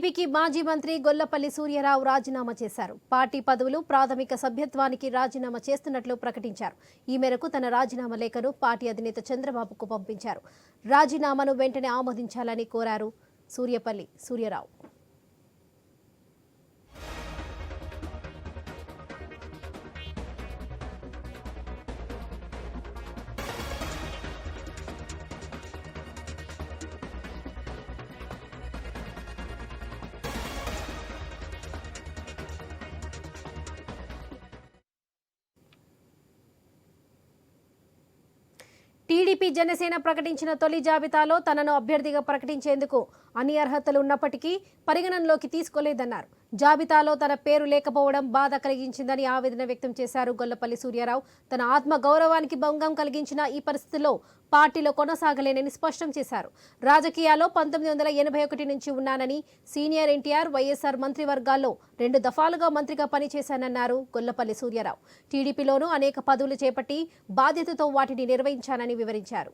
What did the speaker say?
టీడీపీకి మాజీ మంత్రి గొల్లపల్లి సూర్యరావు రాజీనామా చేశారు. పార్టీ పదవులు ప్రాథమిక సభ్యత్వానికి రాజీనామా చేస్తున్నట్లు ప్రకటించారు. ఈ మేరకు తన రాజీనామా లేఖను పార్టీ అధినేత చంద్రబాబుకు పంపించారు. రాజీనామాను వెంటనే ఆమోదించాలని కోరారు సూర్యపల్లి సూర్యరావు. టీడీపీ జనసేన ప్రకటించిన తొలి జాబితాలో తనను అభ్యర్థిగా ప్రకటించేందుకు అన్ని అర్హతలు ఉన్నప్పటికీ పరిగణనలోకి తీసుకోలేదన్నారు. జాబితాలో తన పేరు లేకపోవడం బాధ కలిగించిందని ఆవేదన వ్యక్తం చేశారు గొల్లపల్లి సూర్యారావు. తన ఆత్మ గౌరవానికి భంగం కలిగించిన ఈ పరిస్థితిలో పార్టీలో కొనసాగలేనని స్పష్టం చేశారు. రాజకీయాల్లో పంతొమ్మిది వందల ఎనభై ఒకటి నుంచి ఉన్నానని సీనియర్ ఎన్టీఆర్ వైఎస్ఆర్ మంత్రివర్గాల్లో రెండు దఫాలుగా మంత్రిగా పనిచేశానన్నారు గొల్లపల్లి సూర్యారావు. టీడీపీలోనూ అనేక పదవులు చేపట్టి బాధ్యతతో వాటిని నిర్వహించానని వివరించారు.